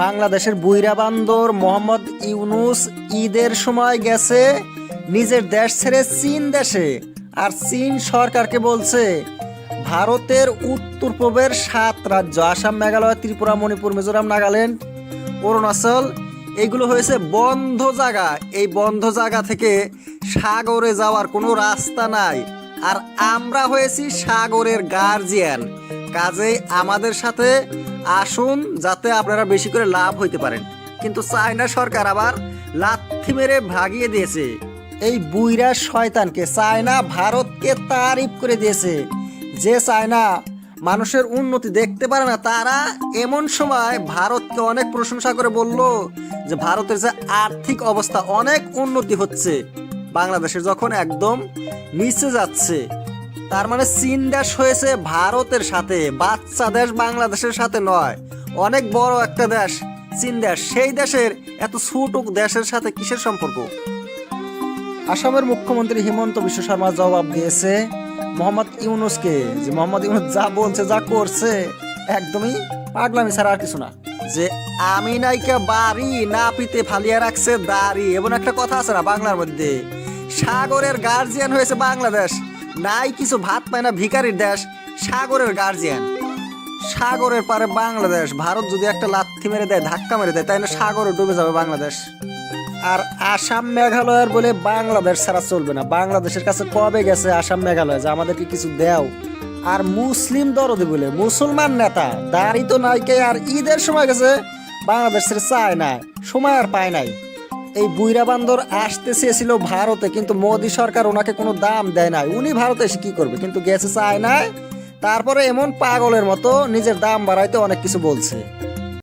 বাংলাদেশের বুইরা বান্দর মোহাম্মদ ইউনুস ঈদের সময় গেছে, নিজের দেশ ছেড়ে চীন দেশে। আর চীন সরকারকে বলছে, ভারতের উত্তর পূর্বের সাত রাজ্য, আসাম, মেঘালয়, ত্রিপুরা, মণিপুর, মিজোরাম, নাগাল্যান্ড, অরুণাচল, এগুলো হয়েছে বন্ধ জায়গা। এই বন্ধ জায়গা থেকে সাগরে যাওয়ার কোনো রাস্তা নাই। আর আমরা হয়েছি সাগরের গার্জিয়ান কাজেই আমাদের সাথে আসুন, যাতে আপনারা বেশি করে লাভ হইতে পারেন। কিন্তু চায়না সরকার আবার লাথি মেরে ভাগিয়ে দিয়েছে। এই বুইরা শয়তানকে চায়না ভারতকে তারিফ করে দিয়েছে। যে চায়না মানুষের উন্নতি দেখতে পারে না, তারা এমন সময় ভারতকে অনেক প্রশংসা করে বলল যে ভারতের যে আর্থিক অবস্থা অনেক উন্নতি হচ্ছে। বাংলাদেশের যখন একদম নিচে যাচ্ছে তার মানে চীন দেশ হয়েছে ভারতের সাথে বাচ্চা দেশ বাংলাদেশের সাথে নয়। অনেক বড় একটা দেশ চীন দেশ। সেই দেশের এত ছোট দেশের সাথে কিসের সম্পর্ক? আসামের মুখ্যমন্ত্রী হিমন্ত বিশ্ব শর্মা জবাব দিয়েছে মোহাম্মদ ইউনুসকে। যে মোহাম্মদ ইউনুস যা বলছে যা করছে একদমই পাগলামি ছাড়া আর কিছু না। যে আমি নাইকা বাড়ি না পিতে ফালিয়া রাখছে দাড়ি এমন একটা কথা আছে না বাংলার মধ্যে? সাগরের গার্জিয়ান হয়েছে বাংলাদেশ। নাই কিছু ভাত পায় না ভিখারির দেশ, সাগরের গার্জিয়ান সাগরের পারে বাংলাদেশ, ভারত যদি একটা লাথি মেরে দেয়, ধাক্কা মেরে দেয়, তাই না সাগরে ডুবে যাবে বাংলাদেশ? আর আসাম মেঘালয়ের বলে বাংলাদেশ ছাড়া চলবে না। বাংলাদেশের কাছে কবে গেছে আসাম মেঘালয়? যে আমাদেরকে কিছু দেও। আর মুসলিম দরদি বলে, মুসলমান নেতা, দাড়ি তো নাইকে আর ঈদের সময় গেছে বাংলাদেশ ছেড়ে চায় না সময় আর পায় নাই। এই বুইরা বান্দর আসতে চেয়েছিল ভারতে, কিন্তু মোদী সরকার ওনাকে কোনো দাম দেয় নাই। উনি ভারতে এসে কি করবে? কিন্তু গেছে চায় নাই তারপরে এমন পাগলের মতো নিজের দাম বাড়াইতে অনেক কিছু বলছে।